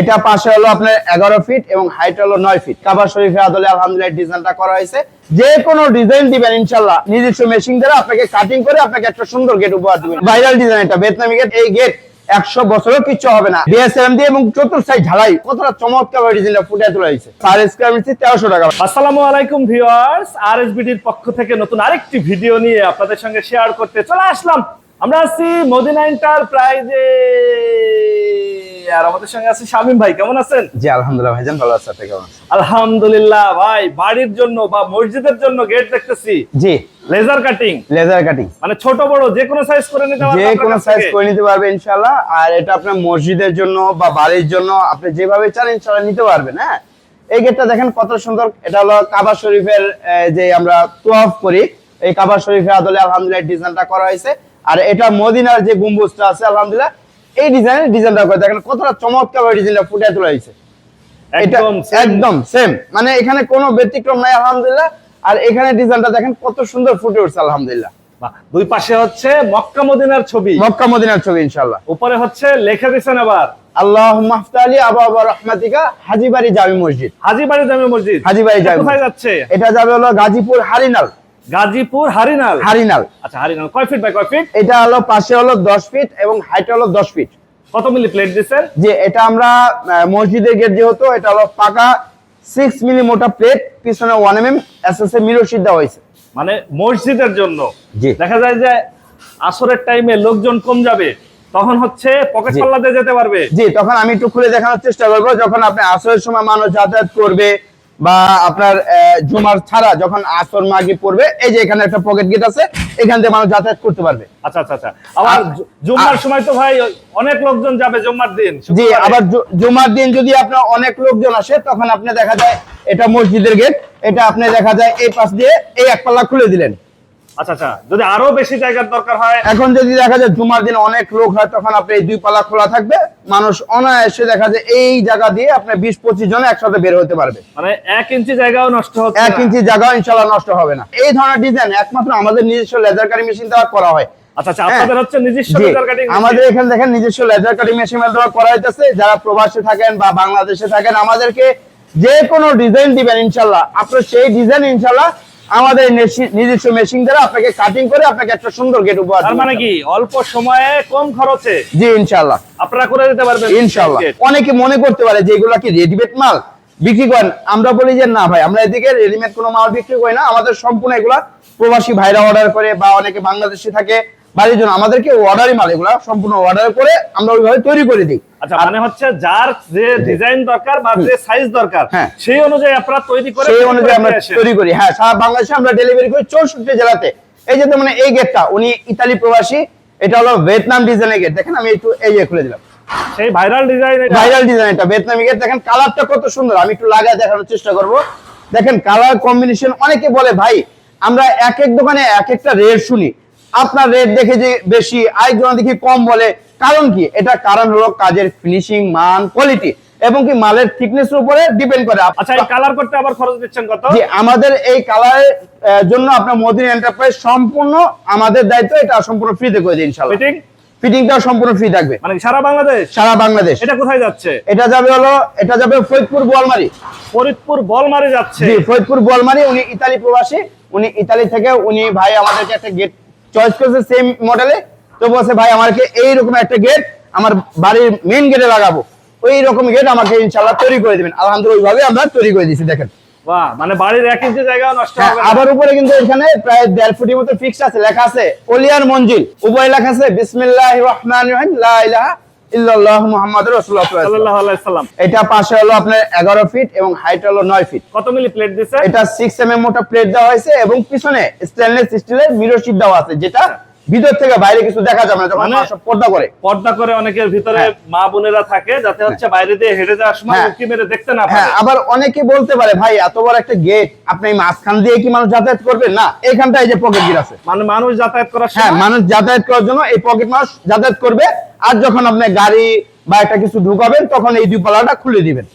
এটা পাশে হলো আপনার এগারো ফিট এবং হাইট হলো নয় ফিট কাবার শরীফে আদলে আলহামদুলিল্লাহ ডিজাইনটা করা হয়েছে। যে কোনো ডিজাইন দিবেন ইনশাল্লাহ নিজস্ব মেশিন দ্বারা আপনাকে কাটিং করে আপনাকে একটা সুন্দর গেট উপহার দিবেন। ভাইরাল ডিজাইন এটা। ভিয়েতনামি গেট এই গেট একশো বছরও কিচ্ছু হবে না। বিএসএম দিয়ে এবং চতুর্থ ঢালাই কতটা চমৎকার ডিজাইনটা ফুটে তোলা হয়েছে স্কোয়ার মিটার তেরোশো টাকা। আসসালামু আলাইকুম ভিউয়ার্স আরএসবিডির পক্ষ থেকে নতুন আরেকটি ভিডিও নিয়ে আপনাদের সঙ্গে শেয়ার করতে চলে আসলাম। আমরা আছি মদিনা এন্টারপ্রাইজে। আর আমাদের সঙ্গে আছে শামিম ভাই কেমন আছেন? জি আলহামদুলিল্লাহ ভাইজান ভালো আছে। আপনি কেমন আলহামদুলিল্লাহ ভাই বাড়ির জন্য বা মসজিদের জন্য গেট দেখতেছি। জি। লেজার কাটিং লেজার কাটিং মানে ছোট বড় যে কোনো সাইজ করে নিতে পারবেন যে কোনো সাইজ করে নিতে পারবে ইনশাল্লাহ আর এটা আপনার মসজিদের জন্য বা বাড়ির জন্য আপনি যেভাবে চান ইনশাল্লাহ নিতে পারবেন হ্যাঁ? এই গেটটা দেখেন কত সুন্দর। এটা হলো কাবা শরীফের যে আমরা তোয়াফ করি। এই কাবা শরীফের আদলে আলহামদুলিল্লাহ ডিজাইনটা করা হয়েছে। আর এটা মদিনার যে গম্বুজটা আছে আলহামদুলিল্লাহ এই ডিজাইনের ডিজাইনটা করে দেখেন কতটা চমৎকার ডিজাইনটা ফুটে তোলা হয়েছে একদম একদম সেম মানে এখানে কোনো ব্যতিক্রম নাই আলহামদুলিল্লাহ। আর এখানে ডিজাইনটা দেখেন কত সুন্দর ফুটে উঠছে আলহামদুলিল্লাহ। দুই পাশে হচ্ছে মক্কা মদিনার ছবি। মক্কা মদিনার ছবি ইনশাল্লাহ উপরে হচ্ছে লেখা দিয়েছেন আবার। আল্লাহ মাফতালি আবা আবা রহমাতিকা হাজিবাড়ি জামি মসজিদ। হাজিবাড়ি জামে মসজিদ। হাজীবাড়ি জামে কোথায়। যাচ্ছে? এটা যাবে হলো গাজীপুর হারিনাল। গাজীপুর হারিনাল। হারিনাল। আচ্ছা হারিনাল। কয় ফিট বাই কয় ফিট এটা হলো পাশে হলো দশ ফিট এবং হাইট হলো দশ ফিট কত মিলি প্লেট দিচ্ছেন? যে এটা আমরা মসজিদের গেট যেহেতু এটা হলো পাকা সিক্স মিলি মোটা প্লেট পিছনে one M M S S এ মিরর সিদ্ধ হয়েছে। মানে মসজিদের জন্য। জি। দেখা যায় যে আসরের টাইমে লোকজন কম যাবে তখন হচ্ছে পকেট। পাল্লাতে যেতে পারবে। জি তখন আমি একটু খুলে দেখানোর চেষ্টা করব যখন আপনি আসরের সময় মানুষ যাতায়াত করবে বা আপনার জুমার ছাড়া যখন আসর মাগি পড়বে এই যে এখানে একটা পকেট গেট আছে এখান থেকে মানুষ যাতায়াত করতে পারবে। আচ্ছা আচ্ছা আচ্ছা। আবার জুমার জুম্মার সময় তো ভাই অনেক লোকজন যাবে জুম্মার দিন জি আবার জুমার দিন যদি আপনার অনেক লোকজন আসে তখন আপনি দেখা যায় এটা মসজিদের গেট এটা আপনি দেখা যায় এই পাশ দিয়ে এই এক পাল্লা খুলে দিলেন। আচ্ছা আচ্ছা যদি আরও বেশি জায়গার দরকার হয়? এখন যদি দেখা যায় জুমার দিন অনেক লোক হয় তখন আপনি দুই পাল্লা খোলা থাকবে। মানুষ অনায়াসে দেখা যায় এই জায়গা দিয়ে আপনি বিশ পঁচিশ জন একসাথে বের হতে পারবে। মানে এক ইঞ্চি জায়গাও নষ্ট হচ্ছে এক ইঞ্চি জায়গাও ইনশাল্লাহ নষ্ট হবে না। এই ধরনের ডিজাইন একমাত্র আমাদের নিজস্ব লেজার কাটিং মেশিন দ্বারা করা হয়। আচ্ছা আচ্ছা কাটিং আমাদের এখানে দেখেন নিজস্ব লেজার কাটিং মেশিন দ্বারা করা হইতেছে। যারা প্রবাসে থাকেন বা বাংলাদেশে থাকেন আমাদেরকে যে কোনো ডিজাইন দিবেন ইনশাল্লাহ। আপনার সেই ডিজাইন ইনশাল্লাহ আমাদের নিজস্ব মেশিন দ্বারা আপনাকে কাটিং করে আপনাকে একটা সুন্দর গেট উপহার তার মানে কি? অল্প সময়ে কম খরচে? জি ইনশাআল্লাহ। আপনারা করে দিতে পারবেন ইনশাআল্লাহ। অনেকে মনে করতে পারে যে এগুলা কি রেডিমেড মাল? বিক্রি করেন। আমরা বলি যে না ভাই আমরা এদিকে রেডিমেড কোনো মাল বিক্রি করি না। আমাদের সম্পূর্ণ এগুলা প্রবাসী ভাইরা অর্ডার করে বা অনেকে বাংলাদেশে থাকে। বাড়ির জন্য আমাদেরকে অর্ডারই মাল এগুলা সম্পূর্ণ অর্ডার করে আমরা ওইভাবে তৈরি করে দিই। আচ্ছা মানে হচ্ছে যার যে ডিজাইন দরকার বা যে সাইজ দরকার হ্যাঁ। সেই অনুযায়ী আপনারা তৈরি করে সেই অনুযায়ী আমরা তৈরি করি। হ্যাঁ সারা বাংলাদেশে আমরা ডেলিভারি করি চৌষট্টি জেলাতে। এই যে মানে এই গেটটা উনি ইতালি প্রবাসী এটা হলো ভিয়েতনাম ডিজাইনের গেট দেখেন আমি একটু এই যে খুলে দিলাম। সেই ভাইরাল ডিজাইন ভাইরাল ডিজাইন এটা ভিয়েতনামি গেট দেখেন কালারটা কত সুন্দর। আমি একটু লাগায় দেখানোর চেষ্টা করব। দেখেন কালার কম্বিনেশন অনেকে বলে ভাই আমরা এক এক দোকানে এক একটা রেট শুনি। আপনার রেট দেখে যে বেশি আরেকজন দেখি কম বলে। কারণ কি? এটা কারণ হলো কাজের ফিনিশিং মান কোয়ালিটি এবং কি মালের থিকনেস উপরে ডিপেন্ড করে। আচ্ছা এই কালার করতে আবার খরচ দিচ্ছেন কত? জি আমাদের এই কালারের জন্য আপনার মোদিন এন্টারপ্রাইজ সম্পূর্ণ আমাদের দায়িত্ব এটা সম্পূর্ণ ফ্রিতে করে দিই ইনশাআল্লাহ। ফিটিং ফিটিংটাও সম্পূর্ণ ফ্রি থাকবে। মানে সারা বাংলাদেশ? সারা বাংলাদেশ। এটা কোথায় যাচ্ছে? এটা যাবে হলো এটা যাবে ফরিদপুর বোয়ালমারি ফরিদপুর বলমারি যাচ্ছে। জি ফরিদপুর বোয়ালমারি উনি ইতালি প্রবাসী। উনি ইতালি থেকে উনি ভাই আমাদেরকে একটা গেট চয়েস করেছে সেম মডেলে তো বলছে ভাই আমাকে এইরকম একটা গেট আমার বাড়ির মেইন গেটে লাগাবো। ওই রকম গেট আমাকে ইনশাল্লাহ তৈরি করে দিবেন। আলহামদুলিল্লাহ ওইভাবে আমরা তৈরি করে দিয়েছি দেখেন। মানে বাড়ির এক ইঞ্চি জায়গা নষ্ট হ্যাঁ, হবে আবার উপরে কিন্তু এখানে প্রায় দেড় ফুটের মতো ফিক্সড আছে লেখা আছে অলিয়ার মঞ্জিল। উপরে লেখা আছে রহিম লা ইলাহা ইল্লাল্লাহ মুহাম্মাদুর রাসূলুল্লাহ সাল্লাল্লাহু আলাইহি সাল্লাম। এটা পাশে হলো আপনার এগারো ফিট এবং হাইট হলো নয় ফিট। কত মিলি প্লেট এটা সিক্স এম এম মোটা প্লেট দেওয়া হয়েছে এবং পিছনে স্টেনলেস স্টিলের মিরর শিট দেওয়া আছে যেটা ভিতর থেকে বাইরে কিছু দেখা যাবে না যখন মানে- পর্দা করে। পর্দা করে অনেকের ভিতরে হ্যাঁ। মা বোনেরা থাকে যাতে হচ্ছে বাইরে দিয়ে হেঁটে যাওয়ার সময় হ্যাঁ। উঁকি মেরে দেখতে না হ্যাঁ পারে। আবার অনেকে বলতে পারে ভাই এত বড় একটা গেট আপনি মাঝখান দিয়ে কি মানুষ যাতায়াত করবে? না এখানটা এই যে পকেট গির আছে। মানে মানুষ যাতায়াত করার হ্যাঁ মানুষ যাতায়াত করার জন্য এই পকেট মানুষ যাতায়াত করবে। আর যখন আপনি গাড়ি বা এটা কিছু ঢুকাবেন তখন এই দুপালাটা খুলে দিবেন।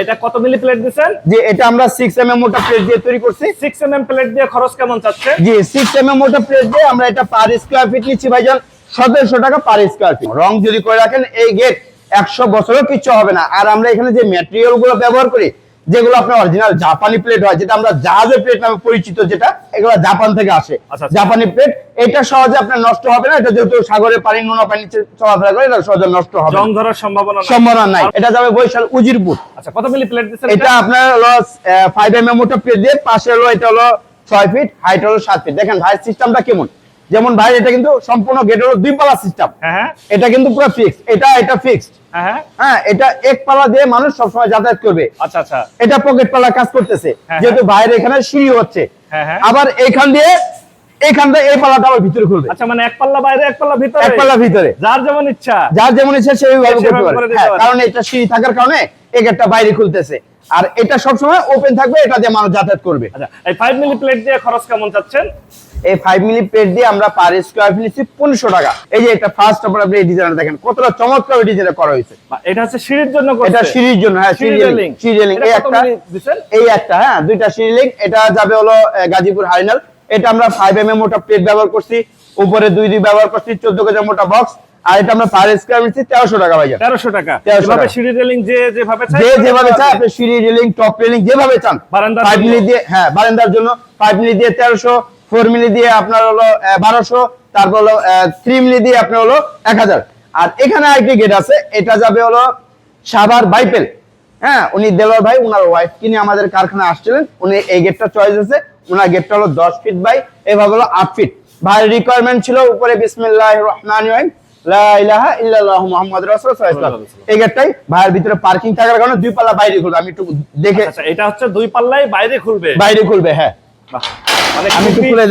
এটা কত মিলি প্লেট দিছেন যে এটা আমরা সিক্স এম এম মোটা প্লেট দিয়ে তৈরি করছি। সিক্স এম এম প্লেট দিয়ে খরচ কেমন যাচ্ছে জি সিক্স এম এম মোটা প্লেট দিয়ে আমরা এটা পার স্কয়ার ফিট নিচ্ছি ভাইজান সতেরোশো টাকা পার স্কয়ার ফিট রং যদি করে রাখেন এই গেট একশো বছরও কিছু হবে না। আর আমরা এখানে যে ম্যাটেরিয়ালগুলো ব্যবহার করি যেগুলো আপনার অরিজিনাল জাপানি প্লেট হয় যেটা আমরা জাহাজের প্লেট নামে পরিচিত যেটা এগুলো জাপান থেকে আসে আচ্ছা, আচ্ছা। জাপানি প্লেট এটা সহজে আপনার নষ্ট হবে না এটা যেহেতু সাগরে পানি নোনা পানি চলাফেরা করে এটা সহজে নষ্ট হবে। জং ধরার সম্ভাবনা নাই। সম্ভাবনা নাই এটা যাবে বৈশাল উজিরপুর আচ্ছা কত মিলি প্লেট দিচ্ছেন এটা আপনার হলো ফাইভ এম এম ওটা প্লেট দিয়ে পাশে হলো এটা হলো ছয় ফিট হাইট হলো সাত ফিট দেখেন ভাই সিস্টেমটা কেমন যেমন ভাই এটা কিন্তু সম্পূর্ণ গেট হলো দুই পালা সিস্টেম হ্যাঁ হ্যাঁ। এটা কিন্তু পুরো ফিক্সড এটা এটা ফিক্সড হ্যাঁ হ্যাঁ। এটা এক পালা দিয়ে মানুষ সবসময় যাতায়াত করবে। আচ্ছা আচ্ছা। এটা পকেট পালা কাজ করতেছে। যেহেতু বাইরে এখানে সিঁড়ি হচ্ছে। আবার এইখান দিয়ে এই আবার ভিতরে খুলবে। আচ্ছা মানে এক পাল্লা বাইরে এক পাল্লা ভিতরে? এক পাল্লা ভিতরে। যার যেমন ইচ্ছা। যার যেমন ইচ্ছা সেইভাবে করতে পারে। কারণ এটা সিঁড়ি থাকার কারণে এক একটা বাইরে খুলতেছে। আর এটা সবসময় ওপেন থাকবে এটা দিয়ে মানুষ যাতায়াত করবে। আচ্ছা এই ফাইভ মিলি প্লেট দিয়ে খরচ কেমন চাচ্ছেন? এই ফাইভ মিলি প্লেট দিয়ে আমরা পার স্কোয়ার ফিট নিচ্ছি পনেরোশো টাকা। এই যে এটা ফার্স্ট আপনার আপনি এই ডিজাইনটা দেখেন কতটা চমৎকার ডিজাইন করা হয়েছে। এটা হচ্ছে সিঁড়ির জন্য করছে। এটা সিঁড়ির জন্য হ্যাঁ সিঁড়ি সিঁড়ি রেলিং সিঁড়ি রেলিং এই একটা। এই একটা হ্যাঁ দুইটা সিঁড়ি লিঙ্ক এটা যাবে হলো গাজীপুর হাইনাল এটা আমরা ফাইভ এম এম মোটা প্লেট ব্যবহার করছি উপরে দুই দুই ব্যবহার করছি চোদ্দ কেজি মোটা বক্স আর এটা আমরা পার স্কোয়ার নিচ্ছি তেরোশো টাকা ভাইয়া তেরোশো টাকা। 1300 যেভাবে টাকা। সিঁড়ি রেলিং যে যেভাবে যে যেভাবে আপনি সিঁড়ি রেলিং টপ রেলিং যেভাবে চান। মিলি দিয়ে হ্যাঁ বারান্দার জন্য ফাইভ মিলি দিয়ে তেরোশো ফোর মিলি দিয়ে আপনার হলো বারোশো তারপর হলো থ্রি মিলি দিয়ে আপনার হলো এক হাজার। আর এখানে আরেকটি গেট আছে এটা যাবে হলো সাভার বাইপেল। হ্যাঁ উনি দেলোয়ার ভাই উনার ওয়াইফ কিনে আমাদের কারখানায় আসছিলেন উনি এই গেটটা চয়েস আছে উনার গেটটা হলো দশ ফিট বাই এভাবে হলো আট ফিট ভাইয়ের রিকোয়ারমেন্ট ছিল উপরে বিসমিল্লাহ রহমান ভাইয়ের ভিতরে পার্কিং থাকার কারণে দুই পাল্লা বাইরে খুলবে আমি একটু দেখে আচ্ছা এটা হচ্ছে দুই পাল্লাই বাইরে খুলবে? বাইরে খুলবে হ্যাঁ। মানে আমি খুলে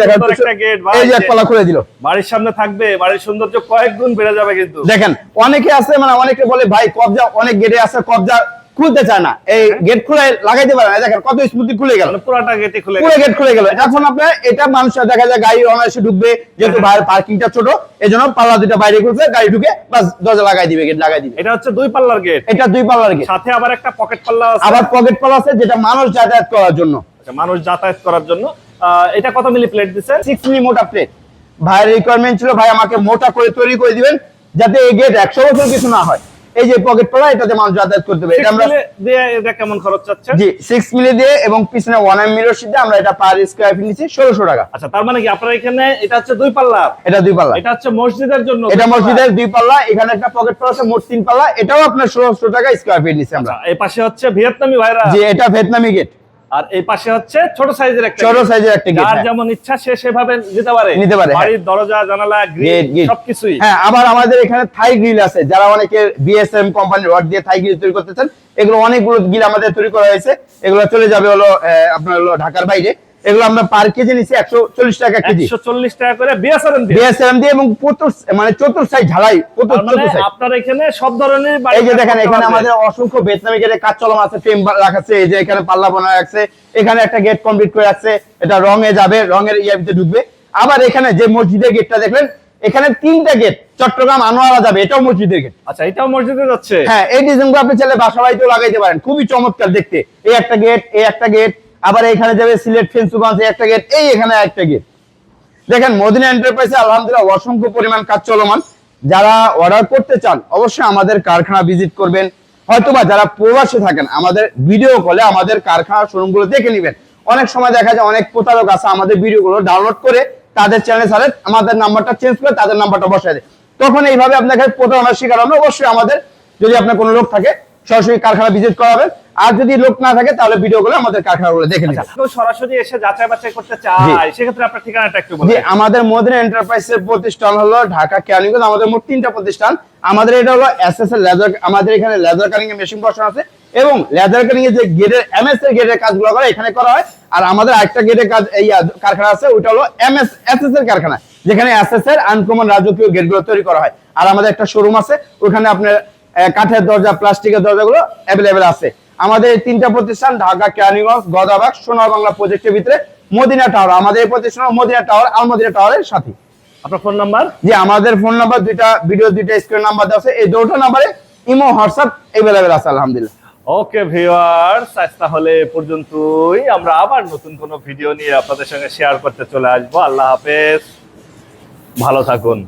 এই যে খুলে দিল। বাড়ির সামনে থাকবে বাড়ির সৌন্দর্য কয়েক গুণ বেড়ে যাবে কিন্তু। দেখেন অনেকে আছে মানে অনেকে বলে ভাই কবজা অনেক গেটে আছে কবজা খুলতে চায় না। এই গেট খুলে লাগাইতে পারে না। দেখেন কত স্মুথলি খুলে গেল। মানে পুরাটা গেটে খুলে পুরো গেট খুলে গেল। এখন আপনার এটা মানুষ দেখা যায় গাড়ি অনায়াসে ঢুকবে যেহেতু বাইরের পার্কিংটা ছোট এই জন্য পাল্লা দুটা বাইরে খুলছে গাড়ি ঢুকে বাস দরজা লাগাই দিবে গেট লাগাই দিবে। এটা হচ্ছে দুই পাল্লার গেট এটা দুই পাল্লার গেট সাথে আবার একটা পকেট পাল্লা আছে। আবার পকেট পাল্লা আছে যেটা মানুষ যাতায়াত করার জন্য। আচ্ছা, মানুষ যাতায়াত করার জন্য। আহ, এটা কত মিলি প্লেট দিচ্ছেন? সিক্স মিলি মোটা প্লেট ভাইয়ের রিকোয়ারমেন্ট ছিল ভাই আমাকে মোটা করে তৈরি করে দিবেন যাতে এই গেট একশো বছর কিছু না হয়। এই যে পকেট পড়া এটাতে মানুষ যাতায়াত করতে পারে এটা আমরা এটা কেমন খরচ চাচ্ছে জি 6 মিলি দিয়ে এবং পিছনে 1 এম মিরর সিদ্ধে আমরা এটা পার স্কয়ার ফিট নিচ্ছি 1600 টাকা। আচ্ছা তার মানে কি আপনারা এখানে এটা হচ্ছে দুই পাল্লা? এটা দুই পাল্লা। এটা হচ্ছে মসজিদের জন্য এটা মসজিদের দুই পাল্লা এখানে একটা পকেট পড়া আছে মোট তিন পাল্লা এটাও আপনার 1600 টাকা স্কয়ার ফিট নিচ্ছি আমরা। আচ্ছা, এই পাশে হচ্ছে ভিয়েতনামি ভাইরা। জি এটা ভিয়েতনামি গেট আর এই পাশে হচ্ছে ছোট সাইজের একটা ছোট সাইজের একটা গেট যার যেমন ইচ্ছা সে সেভাবে নিতে পারে। নিতে পারে, হ্যাঁ। বাড়ির দরজা জানালা গ্রিল। সবকিছুই। হ্যাঁ আবার আমাদের এখানে থাই গ্রিল আছে। যারা অনেকে বিএসএম কোম্পানির রড দিয়ে থাই গ্রিল তৈরি করতে চান এগুলো অনেকগুলো গ্রিল আমাদের তৈরি করা হয়েছে। এগুলো চলে যাবে হলো আহ, আপনার হলো ঢাকার বাইরে। এগুলো আমরা পার কেজি নিচ্ছি একশো চল্লিশ টাকা কেজি। একশো চল্লিশ টাকা করে বিএসআরএম দিয়ে। দিয়ে এবং প্রচুর মানে চতুর ঝালাই প্রচুর মানে চতুর আপনার এখানে সব ধরনের এই যে কাজ দেখেন এখানে আমাদের অসংখ্য ভিয়েতনামি গেটে কাজ চলমান আছে ফ্রেম রাখাচ্ছে এই যে এখানে পাল্লা বানা রাখছে এখানে একটা গেট কমপ্লিট করে রাখছে এটা রঙে যাবে রঙের ইয়ার ভিতরে ঢুকবে। আবার এখানে যে মসজিদের গেটটা দেখলেন এখানে তিনটা গেট চট্টগ্রাম আনোয়ারা যাবে এটাও মসজিদের গেট আচ্ছা এটাও মসজিদে যাচ্ছে? হ্যাঁ এই ডিজাইনগুলো আপনি চাইলে বাসা বাড়িতেও লাগাইতে পারেন খুবই চমৎকার দেখতে। এই একটা গেট এই একটা গেট আবার এখানে যাবে সিলেট, ফেন্সুগঞ্জ একটা গেট এই এখানে একটা গেট দেখেন, মদিনা এন্টারপ্রাইজে আলহামদুলিল্লাহ অসংখ্য পরিমাণ কাজ চলমান। যারা অর্ডার করতে চান, অবশ্যই আমাদের কারখানা ভিজিট করবেন। হয়তোবা যারা প্রবাসে থাকেন, আমাদের ভিডিও কলে আমাদের কারখানা শোরুমগুলো দেখে নেবেন। অনেক সময় দেখা যায়, অনেক প্রতারক আছে, আমাদের ভিডিওগুলো ডাউনলোড করে তাদের চ্যানেল ছাড়ে, আমাদের নাম্বারটা চেঞ্জ করে তাদের নাম্বারটা বসায় দেয়। তখন এইভাবে আপনাকে প্রতারণার শিকার হবে অবশ্যই আমাদের, যদি আপনার কোনো লোক থাকে, সরাসরি কারখানা ভিজিট করাবেন। আর যদি লোক না থাকে তাহলে ভিডিওগুলো আমাদের কারখানাগুলো দেখে নেবেন। কেউ সরাসরি এসে যাচাই বাছাই করতে চায় সেক্ষেত্রে আপনার ঠিকানাটা একটু বলুন। আমাদের মদিনা এন্টারপ্রাইজের প্রতিষ্ঠান হলো ঢাকা কেরানীগঞ্জ আমাদের মোট তিনটা প্রতিষ্ঠান। আমাদের এটা হলো এস এস লেজার আমাদের এখানে লেজার কাটিং এর মেশিন বসানো আছে এবং লেজার কাটিং এর যে গেটের এমএস এর গেটের কাজগুলো করে এখানে করা হয়। আর আমাদের আরেকটা গেটের কাজ এই কারখানা আছে ওইটা হলো এমএস এস এস এর কারখানা যেখানে এস এস এর আনকমন রাজকীয় গেটগুলো তৈরি করা হয়। আর আমাদের একটা শোরুম আছে ওখানে আপনার কাঠের দরজা প্লাস্টিকের দরজাগুলো অ্যাভেলেবেল আছে। আমাদের এই তিনটা প্রতিষ্ঠান ঢাকা কেরানীগঞ্জ গদাবাগ সোনার বাংলা প্রজেক্টের ভিতরে মদিনা টাওয়ার আমাদের এই প্রতিষ্ঠান মদিনা টাওয়ার আল মদিনা টাওয়ারের সাথে। আপনার ফোন নাম্বার? যে আমাদের ফোন নাম্বার দুইটা ভিডিও দুইটা স্ক্রিন নাম্বার দেওয়া আছে। এই দুটো নাম্বারে ইমো হোয়াটসঅ্যাপ অ্যাভেলেবেল আছে আলহামদুলিল্লাহ। ওকে ভিউয়ার্স আজ তাহলে পর্যন্তই। আমরা আবার নতুন কোনো ভিডিও নিয়ে আপনাদের সঙ্গে শেয়ার করতে চলে আসব। আল্লাহ হাফেজ। ভালো থাকুন।